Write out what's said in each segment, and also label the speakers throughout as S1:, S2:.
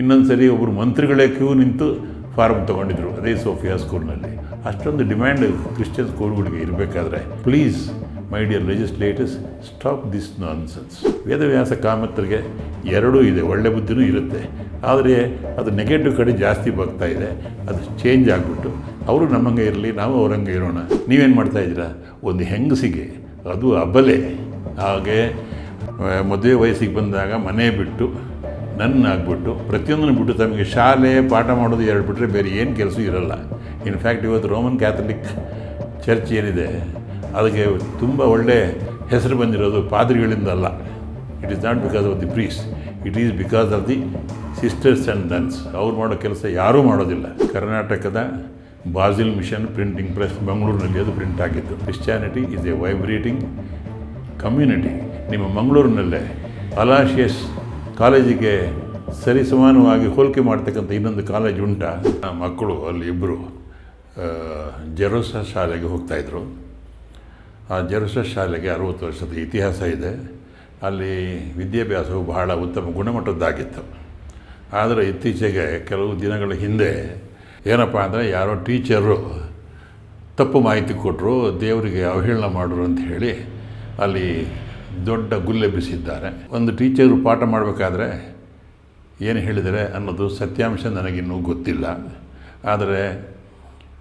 S1: ಇನ್ನೊಂದು ಸರಿ ಒಬ್ಬರು ಮಂತ್ರಿಗಳೇ ಕ್ಯೂ ನಿಂತು ಫಾರ್ಮ್ ತೊಗೊಂಡಿದ್ರು, ಅದೇ ಸೋಫಿಯಾ ಸ್ಕೂಲ್ನಲ್ಲಿ. ಅಷ್ಟೊಂದು ಡಿಮ್ಯಾಂಡ್ ಕ್ರಿಶ್ಚಿಯನ್ ಸ್ಕೂಲ್ಗಳಿಗೆ ಇರಬೇಕಾದ್ರೆ please my dear legislators stop this nonsense Vedavyasa ಕಾಮತ್ರಿಗೆ ಎರಡೂ ಇದೆ, ಒಳ್ಳೆ ಬುದ್ಧಿನೂ ಇರುತ್ತೆ. ಆದರೆ ಅದು ನೆಗೆಟಿವ್ ಕಡೆ ಜಾಸ್ತಿ ಬರ್ತಾ ಇದೆ, ಅದು ಚೇಂಜ್ ಆಗಿಬಿಟ್ಟು. ಅವರು ನಮ್ಮಂಗೆ ಇರಲಿ, ನಾವು ಅವ್ರಂಗೆ ಇರೋಣ. ನೀವೇನು ಮಾಡ್ತಾ ಇದ್ದೀರಾ? ಒಂದು ಹೆಂಗಸಿಗೆ, ಅದು ಅಬಲೆ. ಹಾಗೆ ಮದುವೆ ವಯಸ್ಸಿಗೆ ಬಂದಾಗ ಮನೆ ಬಿಟ್ಟು ನನ್ನ ಆಗ್ಬಿಟ್ಟು ಪ್ರತಿಯೊಂದನ್ನು ಬಿಟ್ಟು ತಮಗೆ ಶಾಲೆ ಪಾಠ ಮಾಡೋದು ಎರಡು ಬಿಟ್ಟರೆ ಬೇರೆ ಏನು ಕೆಲಸ ಇರಲ್ಲ. ಇನ್ಫ್ಯಾಕ್ಟ್ ಇವತ್ತು ರೋಮನ್ ಕ್ಯಾಥಲಿಕ್ ಚರ್ಚ್ ಏನಿದೆ, ಅದಕ್ಕೆ ತುಂಬ ಒಳ್ಳೆ ಹೆಸರು ಬಂದಿರೋದು ಪಾದ್ರಿಗಳಿಂದ ಅಲ್ಲ. It is not because of the priests it is because of the sisters and nuns ಅವ್ರು ಮಾಡೋ ಕೆಲಸ ಯಾರೂ ಮಾಡೋದಿಲ್ಲ. ಕರ್ನಾಟಕದ ಬಾಜಿಲ್ ಮಿಷನ್ ಪ್ರಿಂಟಿಂಗ್ ಪ್ರೆಸ್ ಬೆಂಗಳೂರಿನಲ್ಲಿ ಅದು ಪ್ರಿಂಟ್ ಆಗಿತ್ತು. Christianity is a vibrating community ನಿಮ್ಮ ಮಂಗಳೂರಿನಲ್ಲೇ ಅಲಾಶಿಯಸ್ ಕಾಲೇಜಿಗೆ ಸರಿಸಮಾನವಾಗಿ ಹೋಲಿಕೆ ಮಾಡ್ತಕ್ಕಂಥ ಇನ್ನೊಂದು ಕಾಲೇಜ್ ಉಂಟ. ಮಕ್ಕಳು, ಅಲ್ಲಿ ಇಬ್ಬರು ಜೆರೋಸ ಶಾಲೆಗೆ ಹೋಗ್ತಾಯಿದ್ರು ಆ ಜೆರೋಸ ಶಾಲೆಗೆ ಅರುವತ್ತು ವರ್ಷದ ಇತಿಹಾಸ ಇದೆ. ಅಲ್ಲಿ ವಿದ್ಯಾಭ್ಯಾಸವು ಬಹಳ ಉತ್ತಮ ಗುಣಮಟ್ಟದ್ದಾಗಿತ್ತು. ಆದರೆ ಇತ್ತೀಚೆಗೆ ಕೆಲವು ದಿನಗಳ ಹಿಂದೆ ಏನಪ್ಪ ಅಂದರೆ ಯಾರೋ ಟೀಚರು ತಪ್ಪು ಮಾಹಿತಿ ಕೊಟ್ಟರು ದೇವರಿಗೆ ಅವಹೇಳನ ಮಾಡೋರು ಅಂತ ಹೇಳಿ ಅಲ್ಲಿ ದೊಡ್ಡ ಗುಲ್ಲೆಬ್ಬಿಸಿದ್ದಾರೆ ಒಂದು ಟೀಚರು ಪಾಠ ಮಾಡಬೇಕಾದ್ರೆ ಏನು ಹೇಳಿದರೆ ಅನ್ನೋದು ಸತ್ಯಾಂಶ ನನಗಿನ್ನೂ ಗೊತ್ತಿಲ್ಲ. ಆದರೆ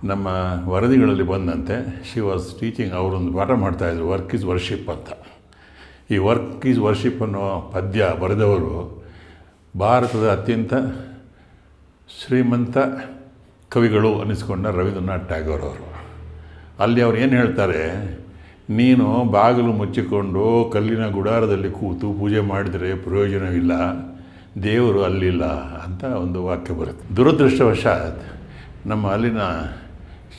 S1: ನಮ್ಮ ವರದಿಗಳಲ್ಲಿ ಬಂದಂತೆ ಶಿ ವಾಸ್ ಟೀಚಿಂಗ್ ಅವರೊಂದು ಪಾಠ ಮಾಡ್ತಾಯಿದ್ರು ವರ್ಕ್ ಈಸ್ ವರ್ಷಿಪ್ ಅಂತ. ಈ ವರ್ಕ್ ಈಸ್ ವರ್ಷಿಪ್ ಅನ್ನೋ ಪದ್ಯ ಬರೆದವರು ಭಾರತದ ಅತ್ಯಂತ ಶ್ರೀಮಂತ ಕವಿಗಳು ಅನ್ನಿಸ್ಕೊಂಡ ರವೀಂದ್ರನಾಥ್ ಟ್ಯಾಗೋರ್ ಅವರು. ಅಲ್ಲಿ ಅವ್ರು ಏನು ಹೇಳ್ತಾರೆ ನೀನು ಬಾಗಿಲು ಮುಚ್ಚಿಕೊಂಡು ಕಲ್ಲಿನ ಗುಡಾರದಲ್ಲಿ ಕೂತು ಪೂಜೆ ಮಾಡಿದರೆ ಪ್ರಯೋಜನವಿಲ್ಲ ದೇವರು ಅಲ್ಲಿಲ್ಲ ಅಂತ ಒಂದು ವಾಕ್ಯ ಬರುತ್ತೆ. ದುರದೃಷ್ಟವಶಾತ್ ನಮ್ಮ ಅಲ್ಲಿನ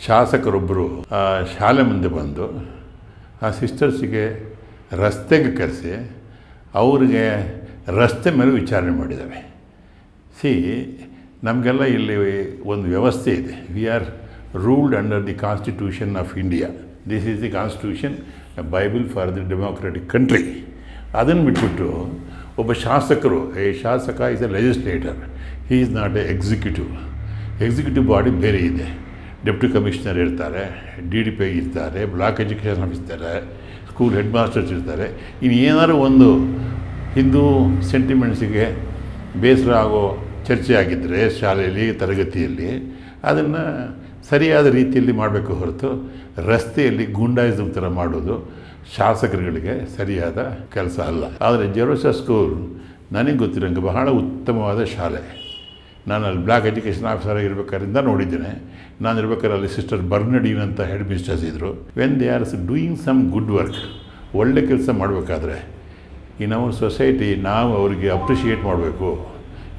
S1: ಶಾಸಕರೊಬ್ಬರು ಆ ಶಾಲೆ ಮುಂದೆ ಬಂದು ಆ ಸಿಸ್ಟರ್ಸಿಗೆ ರಸ್ತೆಗೆ ಕರೆಸಿ ಅವರಿಗೆ ರಸ್ತೆ ಮೇಲೆ ವಿಚಾರಣೆ ಮಾಡಿದ್ದಾವೆ ಸಿ, ನಮಗೆಲ್ಲ ಇಲ್ಲಿ ಒಂದು ವ್ಯವಸ್ಥೆ ಇದೆ. We are ruled under the constitution of India this is the constitution bible for the democratic country ಅದನ್ನು ಬಿಟ್ಬಿಟ್ಟು ಒಬ್ಬ ಶಾಸಕರು, ಏ, ಶಾಸಕ is a legislator he is not a executive executive body ಬೇರೆ ಇದೆ. ಡೆಪ್ಟಿ ಕಮಿಷನರ್ ಇರ್ತಾರೆ ಡಿ ಡಿ ಪಿ ಇರ್ತಾರೆ ಬ್ಲಾಕ್ ಎಜುಕೇಷನ್ ಆಫೀಸ್ತಾರೆ ಸ್ಕೂಲ್ ಹೆಡ್ ಮಾಸ್ಟರ್ಸ್ ಇರ್ತಾರೆ. ಇನ್ನು ಏನಾದ್ರು ಒಂದು ಹಿಂದೂ ಸೆಂಟಿಮೆಂಟ್ಸಿಗೆ ಬೇಸರ ಆಗೋ ಚರ್ಚೆ ಆಗಿದ್ದರೆ ಶಾಲೆಯಲ್ಲಿ, ತರಗತಿಯಲ್ಲಿ, ಅದನ್ನು ಸರಿಯಾದ ರೀತಿಯಲ್ಲಿ ಮಾಡಬೇಕು ಹೊರತು ರಸ್ತೆಯಲ್ಲಿ ಗೂಂಡಾಯಿಸಮ್ ಥರ ಮಾಡೋದು ಶಾಸಕರುಗಳಿಗೆ ಸರಿಯಾದ ಕೆಲಸ ಅಲ್ಲ. ಆದರೆ ಜೆರೋಸ ಸ್ಕೂಲ್ ನನಗೆ ಗೊತ್ತಿರೋಂಗೆ ಬಹಳ ಉತ್ತಮವಾದ ಶಾಲೆ. ನಾನು ಅಲ್ಲಿ ಬ್ಲಾಕ್ ಎಜುಕೇಷನ್ ಆಫೀಸರ್ ಆಗಿರ್ಬೇಕಾದ್ರಿಂದ ನೋಡಿದ್ದೇನೆ. ನಾನು ಇರ್ಬೇಕಾದ್ರೆ ಅಲ್ಲಿ ಸಿಸ್ಟರ್ ಬರ್ನಡೀನ್ ಅಂತ ಹೆಡ್ ಮಿನಿಸ್ಟರ್ಸ್ ಇದ್ದರು when they are doing some good work ಒಳ್ಳೆ ಕೆಲಸ ಮಾಡಬೇಕಾದ್ರೆ ಇನ್ ಅವರ್ ಸೊಸೈಟಿ ನಾವು ಅವರಿಗೆ ಅಪ್ರಿಷಿಯೇಟ್ ಮಾಡಬೇಕು.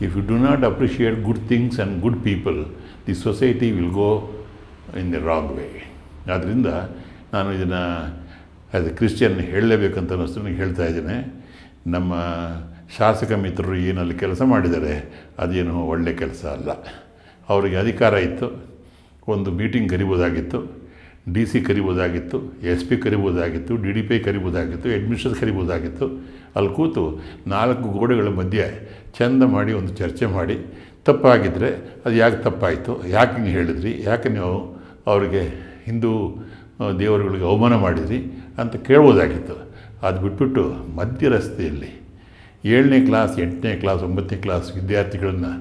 S1: If you do not appreciate good things and good people the society will go in the wrong way ಆದ್ದರಿಂದ ನಾನು ಇದನ್ನು ಆ್ಯಸ್ ಎ ಕ್ರಿಶ್ಚಿಯನ್ ಹೇಳಲೇಬೇಕಂತ ಅನ್ನಿಸ್ತು ನನಗೆ ಹೇಳ್ತಾ ಇದ್ದೇನೆ. ನಮ್ಮ ಶಾಸಕ ಮಿತ್ರರು ಏನಲ್ಲಿ ಕೆಲಸ ಮಾಡಿದ್ದಾರೆ, ಅದೇನು ಒಳ್ಳೆಯ ಕೆಲಸ ಅಲ್ಲ. ಅವರಿಗೆ ಅಧಿಕಾರ ಇತ್ತು, ಒಂದು ಮೀಟಿಂಗ್ ಕರಿಬೋದಾಗಿತ್ತು ಡಿ ಸಿ ಕರಿಬೋದಾಗಿತ್ತು ಎಸ್ ಪಿ ಕರಿಬೋದಾಗಿತ್ತು ಡಿ ಡಿ ಪಿ ಕರಿಬೋದಾಗಿತ್ತು ಅಡ್ಮಿನಿಸ್ಟ್ರೇಷನ್ ಕರಿಬೋದಾಗಿತ್ತು. ಅಲ್ಲಿ ಕೂತು ನಾಲ್ಕು ಗೋಡೆಗಳ ಮಧ್ಯೆ ಚೆಂದ ಮಾಡಿ ಒಂದು ಚರ್ಚೆ ಮಾಡಿ ತಪ್ಪಾಗಿದ್ದರೆ ಅದು ಯಾಕೆ ತಪ್ಪಾಯಿತು? ಯಾಕೆ ನೀವು ಹೇಳಿದ್ರಿ? ಯಾಕೆ ನೀವು ಅವರಿಗೆ ಹಿಂದೂ ದೇವರುಗಳಿಗೆ ಅವಮಾನ ಮಾಡಿದ್ರಿ ಅಂತ ಕೇಳ್ಬೋದಾಗಿತ್ತು. ಅದು ಬಿಟ್ಬಿಟ್ಟು ಮಧ್ಯ ರಸ್ತೆಯಲ್ಲಿ ಏಳನೇ ಕ್ಲಾಸ್, ಎಂಟನೇ ಕ್ಲಾಸ್, ಒಂಬತ್ತನೇ ಕ್ಲಾಸ್ ವಿದ್ಯಾರ್ಥಿಗಳನ್ನು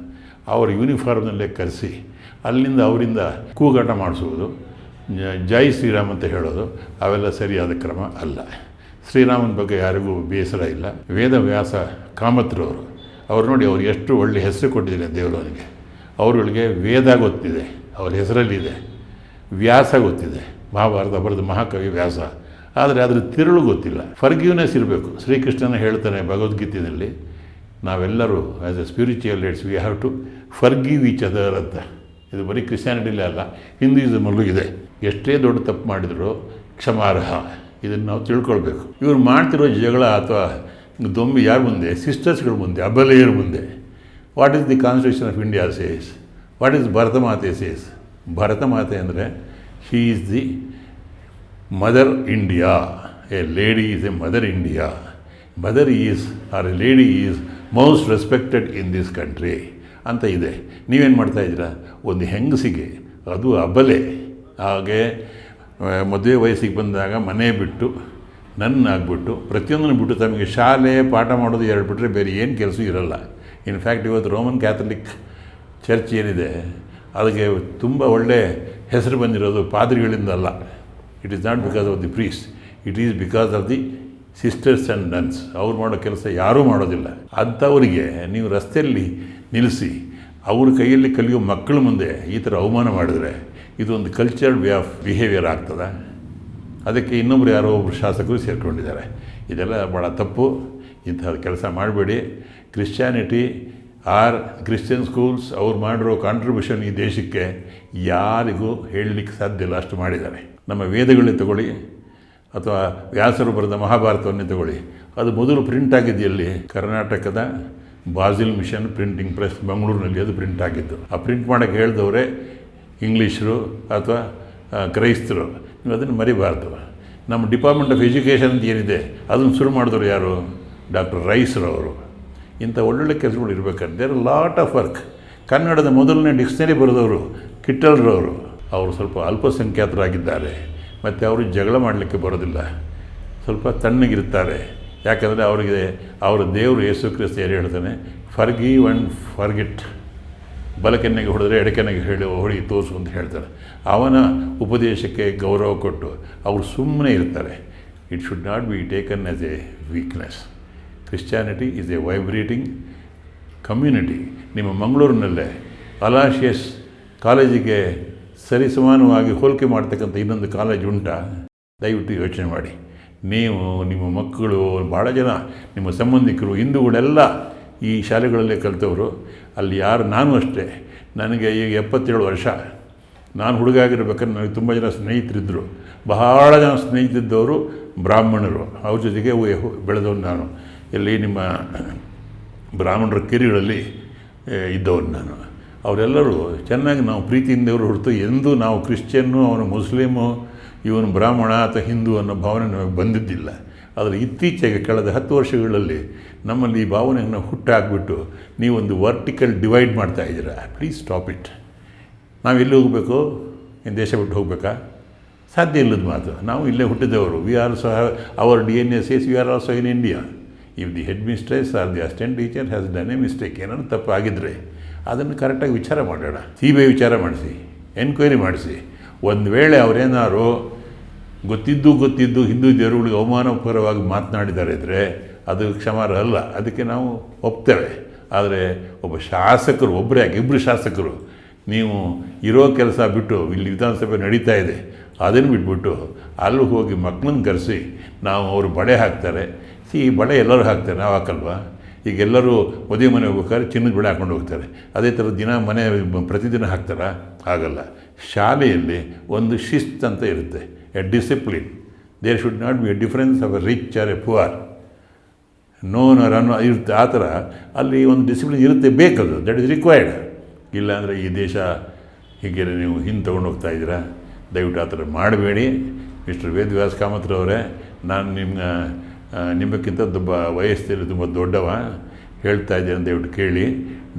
S1: ಅವರ ಯೂನಿಫಾರ್ಮ್ನಲ್ಲೇ ಕರೆಸಿ ಅಲ್ಲಿಂದ ಅವರಿಂದ ಕೂಗಾಟ ಮಾಡಿಸುವುದು, ಜೈ ಶ್ರೀರಾಮ್ ಅಂತ ಹೇಳೋದು, ಅವೆಲ್ಲ ಸರಿಯಾದ ಕ್ರಮ ಅಲ್ಲ. ಶ್ರೀರಾಮನ ಬಗ್ಗೆ ಯಾರಿಗೂ ಬೇಸರ ಇಲ್ಲ. ವೇದವ್ಯಾಸ ಕಾಮತ್ರವರು ಅವ್ರು ನೋಡಿ ಅವ್ರು ಎಷ್ಟು ಒಳ್ಳೆ ಹೆಸರು ಕೊಟ್ಟಿದ್ದಾರೆ ದೇವರವನಿಗೆ ಅವರುಗಳಿಗೆ ವೇದ ಗೊತ್ತಿದೆ, ಅವ್ರ ಹೆಸರಲ್ಲಿದೆ ವ್ಯಾಸ ಗೊತ್ತಿದೆ. ಮಹಾಭಾರತ ಬರೆದ ಮಹಾಕವಿ ವ್ಯಾಸ. ಆದರೆ ಅದರ ತಿರುಳು ಗೊತ್ತಿಲ್ಲ. ಫರ್ಗ್ಯೂನೆಸ್ ಇರಬೇಕು. ಶ್ರೀಕೃಷ್ಣನ ಹೇಳ್ತಾನೆ ಭಗವದ್ಗೀತೆಯಲ್ಲಿ, ನಾವೆಲ್ಲರೂ as a spiritual leads we have to forgive each other ಅಂತ. ಇದು ಬರೀ ಕ್ರಿಶ್ಚಾನಿಟಿಲೇ ಅಲ್ಲ, ಹಿಂದೂಯಿಸಮಲ್ಲೂ ಇದೆ. ಎಷ್ಟೇ ದೊಡ್ಡ ತಪ್ಪು ಮಾಡಿದರೂ ಕ್ಷಮಾರ್ಹ. ಇದನ್ನು ನಾವು ತಿಳ್ಕೊಳ್ಬೇಕು. ಇವ್ರು ಮಾಡ್ತಿರೋ ಜಗಳ ಅಥವಾ ದೊಂಬಿ ಯಾರ ಮುಂದೆ ಸಿಸ್ಟರ್ಸ್ಗಳ ಮುಂದೆ ಅಬಲೆಯರ ಮುಂದೆ what is the constitution of India says what is Bharatamate says Bharatamate ಅಂದರೆ she is the mother India a lady is a mother India mother is or a lady is most respected in this country ಅಂತ ಇದೆ. ನೀವೇನು ಮಾಡ್ತಾಯಿದ್ದೀರಾ ಒಂದು ಹೆಂಗಸಿಗೆ, ಅದು ಅಬಲೆ. ಹಾಗೆ ಮದುವೆ ವಯಸ್ಸಿಗೆ ಬಂದಾಗ ಮನೆ ಬಿಟ್ಟು ನನ್ನ ಆಗ್ಬಿಟ್ಟು ಪ್ರತಿಯೊಂದನ್ನು ಬಿಟ್ಟು ತಮಗೆ ಶಾಲೆ, ಪಾಠ ಮಾಡೋದು ಎರಡು ಬಿಟ್ಟರೆ ಬೇರೆ ಏನು ಕೆಲಸ ಇರಲ್ಲ. ಇನ್ಫ್ಯಾಕ್ಟ್ ಇವತ್ತು ರೋಮನ್ ಕ್ಯಾಥಲಿಕ್ ಚರ್ಚ್ ಏನಿದೆ, ಅದಕ್ಕೆ ತುಂಬ ಒಳ್ಳೆ ಹೆಸರು ಬಂದಿರೋದು ಪಾದ್ರಿಗಳಿಂದ ಅಲ್ಲ. It is not because of the priests it is because of the sisters and nuns ಅವ್ರು ಮಾಡೋ ಕೆಲಸ ಯಾರೂ ಮಾಡೋದಿಲ್ಲ. ಅಂಥವರಿಗೆ ನೀವು ರಸ್ತೆಯಲ್ಲಿ ನಿಲ್ಲಿಸಿ, ಅವ್ರ ಕೈಯಲ್ಲಿ ಕಲಿಯೋ ಮಕ್ಕಳ ಮುಂದೆ ಈ ಥರ ಅವಮಾನ ಮಾಡಿದ್ರೆ, ಇದೊಂದು ಕಲ್ಚರ್ಡ್ ವೇ ಆಫ್ ಬಿಹೇವಿಯರ್ ಆಗ್ತದೆ? ಅದಕ್ಕೆ ಇನ್ನೊಬ್ರು ಯಾರೋ ಒಬ್ಬರು ಶಾಸಕರು ಸೇರಿಕೊಂಡಿದ್ದಾರೆ. ಇದೆಲ್ಲ ಭಾಳ ತಪ್ಪು. ಇಂಥ ಕೆಲಸ ಮಾಡಬೇಡಿ. ಕ್ರಿಶ್ಚಿಯಾನಿಟಿ ಆರ್ ಕ್ರಿಶ್ಚಿಯನ್ ಸ್ಕೂಲ್ಸ್ ಅವ್ರು ಮಾಡಿರೋ ಕಾಂಟ್ರಿಬ್ಯೂಷನ್ ಈ ದೇಶಕ್ಕೆ ಯಾರಿಗೂ ಹೇಳಲಿಕ್ಕೆ ಸಾಧ್ಯ ಇಲ್ಲ. ಅಷ್ಟು ಮಾಡಿದ್ದಾರೆ. ನಮ್ಮ ವೇದಗಳನ್ನ ತಗೊಳ್ಳಿ, ಅಥವಾ ವ್ಯಾಸರು ಬರೆದ ಮಹಾಭಾರತವನ್ನೇ ತಗೊಳ್ಳಿ. ಅದು ಮೊದಲು ಪ್ರಿಂಟ್ ಆಗಿದೆಯಲ್ಲಿ ಕರ್ನಾಟಕದ ಬಾಜಿಲ್ ಮಿಷನ್ ಪ್ರಿಂಟಿಂಗ್ ಪ್ರೆಸ್ ಬೆಂಗಳೂರಿನಲ್ಲಿ ಅದು ಪ್ರಿಂಟ್ ಆಗಿದ್ದು. ಆ ಪ್ರಿಂಟ್ ಮಾಡೋಕ್ಕೆ ಹೇಳಿದವರೇ ಇಂಗ್ಲೀಷರು ಅಥವಾ ಕ್ರೈಸ್ತರು. ನೀವು ಅದನ್ನು ಮರಿಬಾರ್ದು. ನಮ್ಮ ಡಿಪಾರ್ಟ್ಮೆಂಟ್ ಆಫ್ ಎಜುಕೇಷನ್ ಅಂತ ಏನಿದೆ, ಅದನ್ನು ಶುರು ಮಾಡಿದವರು ಯಾರು? ಡಾಕ್ಟರ್ ರೈಸ್ರವರು ಇಂಥ ಒಳ್ಳೊಳ್ಳೆ ಕೆಲಸಗಳು ಇರಬೇಕಂತ. ದೇರ್ ಲಾಟ್ ಆಫ್ ವರ್ಕ್ ಕನ್ನಡದ ಮೊದಲನೇ ಡಿಕ್ಷನರಿ ಬರೆದವರು ಕಿಟ್ಟಲ್ರವರು ಅವರು ಸ್ವಲ್ಪ ಅಲ್ಪಸಂಖ್ಯಾತರಾಗಿದ್ದಾರೆ. ಮತ್ತು ಅವರು ಜಗಳ ಮಾಡಲಿಕ್ಕೆ ಬರೋದಿಲ್ಲ. ಸ್ವಲ್ಪ ತಣ್ಣಗಿರ್ತಾರೆ ಯಾಕಂದರೆ ಅವರಿಗೆ, ಅವರ ದೇವರು ಯೇಸು ಕ್ರಿಸ್ತ ಏನು ಹೇಳ್ತಾನೆ? ಫರ್ಗಿ ಆ್ಯಂಡ್ ಫರ್ಗಿಟ್ ಬಲಕೆನ್ನೆಗೆ ಹೊಡೆದ್ರೆ ಎಡಕೆನ್ನೆಗೆ ಹೇಳಿ ಹೊಡಿ ತೋರಿಸು ಅಂತ ಹೇಳ್ತಾರೆ. ಅವನ ಉಪದೇಶಕ್ಕೆ ಗೌರವ ಕೊಟ್ಟು ಅವರು ಸುಮ್ಮನೆ ಇರ್ತಾರೆ. It should not be taken as a weakness Christianity is a vibrating community ನಿಮ್ಮ ಮಂಗಳೂರಿನಲ್ಲೇ ಅಲಾಶಿಯಸ್ ಕಾಲೇಜಿಗೆ ಸರಿಸಮಾನವಾಗಿ ಹೋಲಿಕೆ ಮಾಡ್ತಕ್ಕಂಥ ಇನ್ನೊಂದು ಕಾಲೇಜ್ ಉಂಟಾ? ದಯವಿಟ್ಟು ಯೋಚನೆ ಮಾಡಿ. ನೀವು ನಿಮ್ಮ ಮಕ್ಕಳು ಭಾಳ ಜನ, ನಿಮ್ಮ ಸಂಬಂಧಿಕರು, ಹಿಂದೂಗಳೆಲ್ಲ ಈ ಶಾಲೆಗಳಲ್ಲೇ ಕಲಿತವರು, ಅಲ್ಲಿ ಯಾರು ನಾನು ಅಷ್ಟೇ. ನನಗೆ ಈಗ ಎಪ್ಪತ್ತೇಳು ವರ್ಷ. ನಾನು ಹುಡುಗ ಆಗಿರ್ಬೇಕಾದ್ರೆ ನನಗೆ ತುಂಬ ಜನ ಸ್ನೇಹಿತರಿದ್ದರು. ಬಹಳ ಜನ ಸ್ನೇಹಿತರಿದ್ದವರು ಬ್ರಾಹ್ಮಣರು. ಅವ್ರ ಜೊತೆಗೆ ಬೆಳೆದವನು ನಾನು. ಇಲ್ಲಿ ನಿಮ್ಮ ಬ್ರಾಹ್ಮಣರ ಕಿರಿಗಳಲ್ಲಿ ಇದ್ದವನು ನಾನು. ಅವರೆಲ್ಲರೂ ಚೆನ್ನಾಗಿ ನಾವು ಪ್ರೀತಿಯಿಂದ ಇವರು ಹೊರತು ಎಂದೂ ನಾವು ಕ್ರಿಶ್ಚಿಯನ್ನು, ಅವನು ಮುಸ್ಲಿಮು, ಇವನು ಬ್ರಾಹ್ಮಣ ಅಥವಾ ಹಿಂದೂ ಅನ್ನೋ ಭಾವನೆ ನಮಗೆ ಬಂದಿದ್ದಿಲ್ಲ. ಆದರೆ ಇತ್ತೀಚೆಗೆ, ಕಳೆದ ಹತ್ತು ವರ್ಷಗಳಲ್ಲಿ ನಮ್ಮಲ್ಲಿ ಈ ಭಾವನೆಯನ್ನು ಹುಟ್ಟಾಕ್ಬಿಟ್ಟು ನೀವೊಂದು ವರ್ಟಿಕಲ್ ಡಿವೈಡ್ ಮಾಡ್ತಾ ಇದ್ದೀರಾ ಪ್ಲೀಸ್ ಸ್ಟಾಪ್ ಇಟ್ ನಾವು ಎಲ್ಲಿ ಹೋಗಬೇಕು? ಏನು ದೇಶ ಬಿಟ್ಟು ಹೋಗಬೇಕಾ? ಸಾಧ್ಯ ಇಲ್ಲದ ಮಾತು. ನಾವು ಇಲ್ಲೇ ಹುಟ್ಟಿದವರು. We are so our D N S S we are also in India if the head mistress or the assistant teacher has done a mistake ಏನಾದ್ರು ತಪ್ಪು ಆಗಿದ್ದರೆ ಅದನ್ನು ಕರೆಕ್ಟಾಗಿ ವಿಚಾರ ಮಾಡೋಣ. ಸಿ ಬಿ ಐ ವಿಚಾರ ಮಾಡಿಸಿ ಎನ್ಕ್ವೈರಿ ಮಾಡಿಸಿ. ಒಂದು ವೇಳೆ ಅವರೇನಾದ್ರು ಗೊತ್ತಿದ್ದು ಗೊತ್ತಿದ್ದು ಹಿಂದೂ ದೇವರುಗಳಿಗೆ ಅವಮಾನಕರವಾಗಿ ಮಾತನಾಡಿದ್ದಾರೆ ಇದ್ದರೆ ಅದು ಕ್ಷಮಾರ್ಹ ಅಲ್ಲ ಅದಕ್ಕೆ ನಾವು ಒಪ್ತೇವೆ. ಆದರೆ ಒಬ್ಬ ಶಾಸಕರು ಒಬ್ಬರೇ ಆಗಿ ಇಬ್ಬರು ಶಾಸಕರು, ನೀವು ಇರೋ ಕೆಲಸ ಬಿಟ್ಟು ಇಲ್ಲಿ ವಿಧಾನಸಭೆ ನಡೀತಾ ಇದೆ, ಅದನ್ನು ಬಿಟ್ಬಿಟ್ಟು ಅಲ್ಲಿ ಹೋಗಿ ಮಕ್ಕಳನ್ನ ಕರೆಸಿ, ನಾವು ಅವರು ಬಳೆ ಹಾಕ್ತಾರೆ. ಸಿ ಈ ಬಳೆ ಎಲ್ಲರೂ ಹಾಕ್ತಾರೆ, ನಾವು ಹಾಕಲ್ವಾ? ಈಗ ಎಲ್ಲರೂ ಮದುವೆ ಮನೆ ಹೋಗ್ಬೇಕಾದ್ರೆ ಚಿನ್ನದ ಬಳೆ ಹಾಕ್ಕೊಂಡು ಹೋಗ್ತಾರೆ. ಅದೇ ಥರ ದಿನ ಮನೆ ಪ್ರತಿದಿನ ಹಾಕ್ತಾರ? ಆಗಲ್ಲ ಶಾಲೆಯಲ್ಲಿ ಒಂದು ಶಿಸ್ತು ಅಂತ ಇರುತ್ತೆ. A discipline there should not be a difference of a rich or a poor known ಅನ್ನೋ ಇರುತ್ತೆ. ಆ ಥರ ಅಲ್ಲಿ ಒಂದು ಡಿಸಿಪ್ಲಿನ್ ಇರುತ್ತೆ ಬೇಕದು ದಟ್ ಇಸ್ ರಿಕ್ವೈರ್ಡ್ ಇಲ್ಲಾಂದರೆ ಈ ದೇಶ ಹೀಗೆ ನೀವು ಹಿಂದೆ ತೊಗೊಂಡು ಹೋಗ್ತಾ ಇದ್ದೀರಾ? ದಯವಿಟ್ಟು ಆ ಥರ ಮಾಡಬೇಡಿ. ಮಿಸ್ಟರ್ ವೇದವ್ಯಾಸ್ ಕಾಮತ್ರವರೇ ನಾನು ನಿಮ್ಮ ನಿಮ್ಮಕ್ಕಿಂತ ತುಂಬ ವಯಸ್ಸಲ್ಲಿ ತುಂಬ ದೊಡ್ಡವ. ಹೇಳ್ತಾ ಇದ್ದೇನೆ ದಯವಿಟ್ಟು ಕೇಳಿ.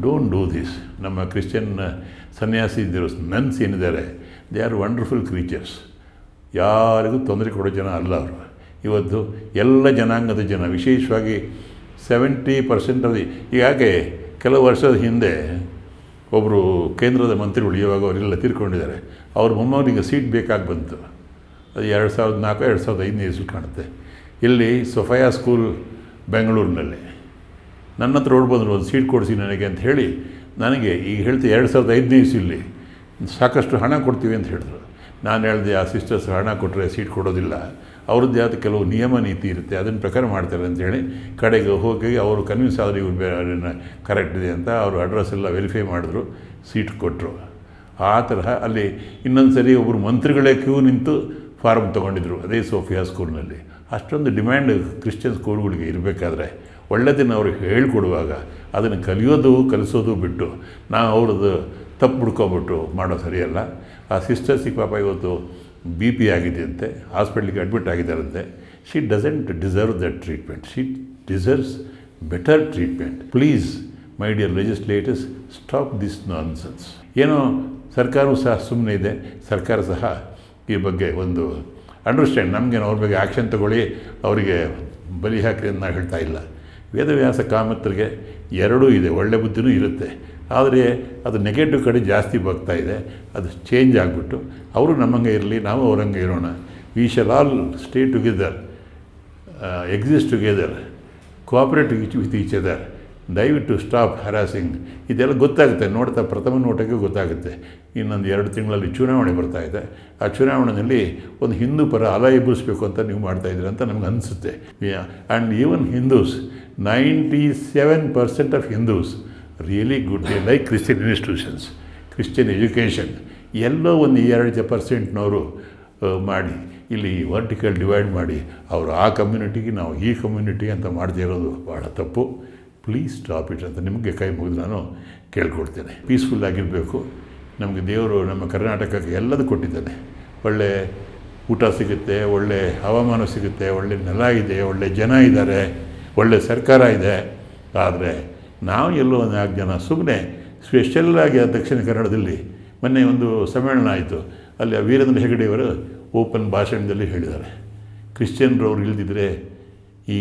S1: ಡೋಂಟ್ ಡೂ ದಿಸ್ ನಮ್ಮ ಕ್ರಿಶ್ಚಿಯನ್ ಸನ್ಯಾಸಿ ಇದ್ದರು ನನ್ಸ್ ಏನಿದ್ದಾರೆ? ದೇ ಆರ್ ವಂಡರ್ಫುಲ್ ಕ್ರೀಚರ್ಸ್ ಯಾರಿಗೂ ತೊಂದರೆ ಕೊಡೋ ಜನ ಅಲ್ಲ ಅವರು. ಇವತ್ತು ಎಲ್ಲ ಜನಾಂಗದ ಜನ, ವಿಶೇಷವಾಗಿ ಸೆವೆಂಟಿ ಪರ್ಸೆಂಟ್ ಅಲ್ಲಿ ಈಗಾಗೆ ಕೆಲವು ವರ್ಷದ ಹಿಂದೆ ಒಬ್ಬರು ಕೇಂದ್ರದ ಮಂತ್ರಿಗಳು ಇವಾಗ ಅವರೆಲ್ಲ ತೀರ್ಕೊಂಡಿದ್ದಾರೆ. ಅವ್ರ ಮೊಮ್ಮಗನಿಗೆ ಸೀಟ್ ಬೇಕಾಗಿ ಬಂತು. ಅದು ಎರಡು ಸಾವಿರದ ನಾಲ್ಕು, ಎರಡು ಸಾವಿರದ ಐದನೇ ಇಸ್ವಿ ಕಾಣುತ್ತೆ. ಇಲ್ಲಿ ಸೊಫಯಾ ಸ್ಕೂಲ್ ಬೆಂಗಳೂರಿನಲ್ಲಿ. ನನ್ನ ಹತ್ರ ಓಡ್ಬಂದ್ರು ಒಂದು ಸೀಟ್ ಕೊಡಿಸಿ ನನಗೆ ಅಂತ ಹೇಳಿ, ನನಗೆ ಈಗ ಹೇಳ್ತೀವಿ ಎರಡು ಸಾವಿರದ ಐದನೇ ಇಲ್ಲಿ. ಸಾಕಷ್ಟು ಹಣ ಕೊಡ್ತೀವಿ ಅಂತ ಹೇಳಿದ್ರು. ನಾನು ಹೇಳಿದೆ, ಆ ಸಿಸ್ಟರ್ಸ್ ಹಣ ಕೊಟ್ಟರೆ ಸೀಟ್ ಕೊಡೋದಿಲ್ಲ. ಅವ್ರದ್ದು ಯಾವುದು ಕೆಲವು ನಿಯಮ ನೀತಿ ಇರುತ್ತೆ, ಅದನ್ನು ಪ್ರಕಾರ ಮಾಡ್ತಾರೆ ಅಂತೇಳಿ ಕಡೆಗೆ ಹೋಗಿ ಅವರು ಕನ್ವಿನ್ಸ್ ಆದರೆ ಇವ್ರು ಅದನ್ನು ಕರೆಕ್ಟ್ ಇದೆ ಅಂತ ಅವರು ಅಡ್ರೆಸ್ ಎಲ್ಲ ವೆರಿಫೈ ಮಾಡಿದ್ರು ಸೀಟ್ ಕೊಟ್ಟರು ಆ ತರಹ ಅಲ್ಲಿ ಇನ್ನೊಂದು ಸರಿ ಒಬ್ಬರು ಮಂತ್ರಿಗಳೇ ಕ್ಯೂ ನಿಂತು ಫಾರ್ಮ್ ತೊಗೊಂಡಿದ್ರು ಅದೇ ಸೋಫಿಯಾ ಸ್ಕೂಲ್ನಲ್ಲಿ ಅಷ್ಟೊಂದು ಡಿಮ್ಯಾಂಡ್ ಕ್ರಿಶ್ಚಿಯನ್ ಸ್ಕೂಲ್ಗಳಿಗೆ ಇರಬೇಕಾದ್ರೆ ಒಳ್ಳೆದನ್ನು ಅವ್ರಿಗೆ ಹೇಳ್ಕೊಡುವಾಗ ಅದನ್ನು ಕಲಿಯೋದು, ಕಲಿಸೋದು ಬಿಟ್ಟು ನಾವು ಅವ್ರದ್ದು ತಪ್ಪು ಹುಡ್ಕೊಬಿಟ್ಟು ಮಾಡೋ ಸರಿಯಲ್ಲ. ಆ ಸಿಸ್ಟರ್ಸಿಗೆ ಪಾಪ ಇವತ್ತು ಬಿ ಪಿ ಆಗಿದೆಯಂತೆ ಹಾಸ್ಪಿಟ್ಲಿಗೆ admit ಆಗಿದ್ದಾರಂತೆ she doesn't deserve that treatment she deserves better treatment please my dear legislators stop this nonsense ಏನೋ ಸರ್ಕಾರವೂ ಸಹ ಸುಮ್ಮನೆ ಇದೆ. ಸರ್ಕಾರ ಸಹ ಈ ಬಗ್ಗೆ ಒಂದು ಅಂಡರ್ಸ್ಟ್ಯಾಂಡ್ ನಮಗೇನು ಅವ್ರ ಬಗ್ಗೆ ಆ್ಯಕ್ಷನ್ ತಗೊಳ್ಳಿ, ಅವರಿಗೆ ಬಲಿ ಹಾಕಿ ಅಂತ ನಾನು ಹೇಳ್ತಾ ಇಲ್ಲ. ವೇದವ್ಯಾಸ ಕಾಮತ್ರಿಗೆ ಎರಡೂ ಇದೆ. ಒಳ್ಳೆ ಬುದ್ಧಿನೂ ಇರುತ್ತೆ. ಆದರೆ ಅದು ನೆಗೆಟಿವ್ ಕಡೆ ಜಾಸ್ತಿ ಬರ್ತಾ ಇದೆ. ಅದು ಚೇಂಜ್ ಆಗಿಬಿಟ್ಟು ಅವರು ನಮ್ಮಂಗೆ ಇರಲಿ, ನಾವು ಅವರಂಗೆ ಇರೋಣ. We shall all stay together exist together cooperate with each other ದಯವಿಟ್ಟು ಸ್ಟಾಪ್ ಹರಾಸಿಂಗ್ ಇದೆಲ್ಲ ಗೊತ್ತಾಗುತ್ತೆ. ನೋಡ್ತಾ ಪ್ರಥಮ ನೋಟಕ್ಕೆ ಗೊತ್ತಾಗುತ್ತೆ. ಇನ್ನೊಂದು ಎರಡು ತಿಂಗಳಲ್ಲಿ ಚುನಾವಣೆ ಬರ್ತಾ ಇದೆ. ಆ ಚುನಾವಣೆಯಲ್ಲಿ ಒಂದು ಹಿಂದೂ ಪರ ಅಲ ಎಬ್ಬಿಸ್ಬೇಕು ಅಂತ ನೀವು ಮಾಡ್ತಾಯಿದ್ದೀರ ಅಂತ ನಮ್ಗೆ ಅನಿಸುತ್ತೆ. And even Hindus ninety seven percent of Hindus really good they like Christian institutions Christian education ಎಲ್ಲೋ ಒಂದು ಎರಡು ಪರ್ಸೆಂಟ್ನವರು ಮಾಡಿ, ಇಲ್ಲಿ ವರ್ಟಿಕಲ್ ಡಿವೈಡ್ ಮಾಡಿ, ಅವರು ಆ ಕಮ್ಯುನಿಟಿಗೆ ನಾವು ಈ ಕಮ್ಯುನಿಟಿ ಅಂತ ಮಾಡದೇ ಇರೋದು ಭಾಳ ತಪ್ಪು. ಪ್ಲೀಸ್ ಸ್ಟಾಪ್ ಇಟ್ ಅಂತ ನಿಮಗೆ ಕೈ ಮುಗಿದು ನಾನು ಕೇಳ್ಕೊಡ್ತೇನೆ. ಪೀಸ್ಫುಲ್ ಆಗಿರಬೇಕು. ನಮಗೆ ದೇವರು ನಮ್ಮ ಕರ್ನಾಟಕಕ್ಕೆ ಎಲ್ಲದೂ ಕೊಟ್ಟಿದ್ದಾನೆ. ಒಳ್ಳೆ ಊಟ ಸಿಗುತ್ತೆ, ಒಳ್ಳೆ ಹವಾಮಾನ ಸಿಗುತ್ತೆ, ಒಳ್ಳೆ ನೆಲ ಇದೆ, ಒಳ್ಳೆ ಜನ ಇದ್ದಾರೆ, ಒಳ್ಳೆ ಸರ್ಕಾರ ಇದೆ. ಆದರೆ ನಾವು ಎಲ್ಲೋ ಒಂದು ನಾಲ್ಕು ಜನ ಸುಮ್ಮನೆ ಸ್ಪೆಷಲ್ಲಾಗಿ ಆ ದಕ್ಷಿಣ ಕನ್ನಡದಲ್ಲಿ ಮೊನ್ನೆ ಒಂದು ಸಮ್ಮೇಳನ ಆಯಿತು. ಅಲ್ಲಿ ವೀರೇಂದ್ರ ಹೆಗಡೆಯವರು ಓಪನ್ ಭಾಷಣದಲ್ಲಿ ಹೇಳಿದ್ದಾರೆ. ಕ್ರಿಶ್ಚಿಯನ್ರವ್ರು ಇಲ್ದಿದ್ರೆ ಈ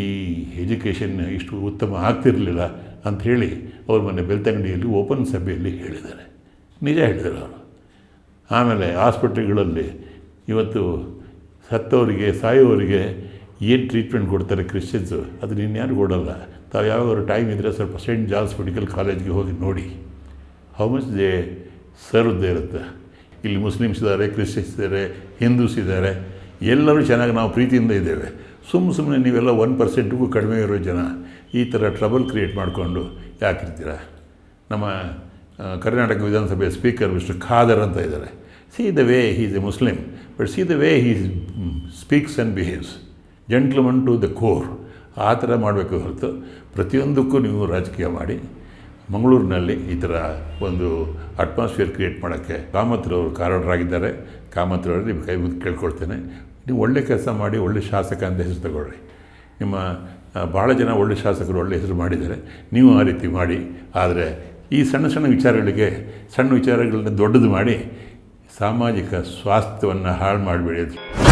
S1: ಎಜುಕೇಷನ್ ಇಷ್ಟು ಉತ್ತಮ ಆಗ್ತಿರಲಿಲ್ಲ ಅಂಥೇಳಿ ಅವರು ಮೊನ್ನೆ ಬೆಳ್ತಂಗಡಿಯಲ್ಲಿ ಓಪನ್ ಸಭೆಯಲ್ಲಿ ಹೇಳಿದ್ದಾರೆ. ನಿಜ ಹೇಳಿದರು ಅವರು. ಆಮೇಲೆ ಆಸ್ಪತ್ರೆಗಳಲ್ಲಿ ಇವತ್ತು ಸತ್ತವರಿಗೆ, ಸಾಯುವವರಿಗೆ ಏನು ಟ್ರೀಟ್ಮೆಂಟ್ ಕೊಡ್ತಾರೆ ಕ್ರಿಶ್ಚಿಯನ್ಸು ಅದನ್ನು ಇನ್ಯಾರು ಕೊಡಲ್ಲ. ತಾವು ಯಾವಾಗಾದ್ರು ಟೈಮ್ ಇದ್ದರೆ ಸ್ವಲ್ಪ ಸೆಂಟ್ ಜಾನ್ಸ್ ಮೆಡಿಕಲ್ ಕಾಲೇಜ್ಗೆ ಹೋಗಿ ನೋಡಿ ಹೌ ಮಚ್ ದೇ ಸರ್ವ್ದೇ ಇರುತ್ತೆ ಇಲ್ಲಿ ಮುಸ್ಲಿಮ್ಸ್ ಇದ್ದಾರೆ ಕ್ರಿಶ್ಚಿಯನ್ಸ್ ಇದ್ದಾರೆ ಹಿಂದೂಸ್ ಇದ್ದಾರೆ. ಎಲ್ಲರೂ ಚೆನ್ನಾಗಿ ನಾವು ಪ್ರೀತಿಯಿಂದ ಇದ್ದೇವೆ. ಸುಮ್ಮ ಸುಮ್ಮನೆ ನೀವೆಲ್ಲ ಒನ್ ಪರ್ಸೆಂಟ್ಗೂ ಕಡಿಮೆ ಇರೋ ಜನ ಈ ಥರ ಟ್ರಬಲ್ ಕ್ರಿಯೇಟ್ ಮಾಡಿಕೊಂಡು ಯಾಕಿರ್ತೀರ ನಮ್ಮ ಕರ್ನಾಟಕ ವಿಧಾನಸಭೆಯ ಸ್ಪೀಕರ್ ಮಿಸ್ಟರ್ ಖಾದರ್ ಅಂತ ಇದ್ದಾರೆ. See the way he is a Muslim but see the way he speaks and behaves gentleman to the core ಆ ಥರ ಮಾಡಬೇಕು ಹೊರತು ಪ್ರತಿಯೊಂದಕ್ಕೂ ನೀವು ರಾಜಕೀಯ ಮಾಡಿ ಮಂಗಳೂರಿನಲ್ಲಿ ಈ ಥರ ಒಂದು ಅಟ್ಮಾಸ್ಫಿಯರ್ ಕ್ರಿಯೇಟ್ ಮಾಡೋಕ್ಕೆ ಕಾಮತ್ರವರು ಕಾರಣರಾಗಿದ್ದಾರೆ. ಕಾಮತ್ರವರು ನಿಮ್ಮ ಕೈ ಮುಂದೆ ಕೇಳ್ಕೊಳ್ತೇನೆ. ನೀವು ಒಳ್ಳೆ ಕೆಲಸ ಮಾಡಿ, ಒಳ್ಳೆ ಶಾಸಕ ಅಂತ ಹೆಸರು ತಗೊಳ್ಳಿ. ನಿಮ್ಮ ಭಾಳ ಜನ ಒಳ್ಳೆ ಶಾಸಕರು ಒಳ್ಳೆ ಹೆಸರು ಮಾಡಿದ್ದಾರೆ. ನೀವು ಆ ರೀತಿ ಮಾಡಿ. ಆದರೆ ಈ ಸಣ್ಣ ಸಣ್ಣ ವಿಚಾರಗಳಿಗೆ, ಸಣ್ಣ ವಿಚಾರಗಳನ್ನ ದೊಡ್ಡದು ಮಾಡಿ ಸಾಮಾಜಿಕ ಸ್ವಾಸ್ಥ್ಯವನ್ನು ಹಾಳು ಮಾಡಬೇಡಿ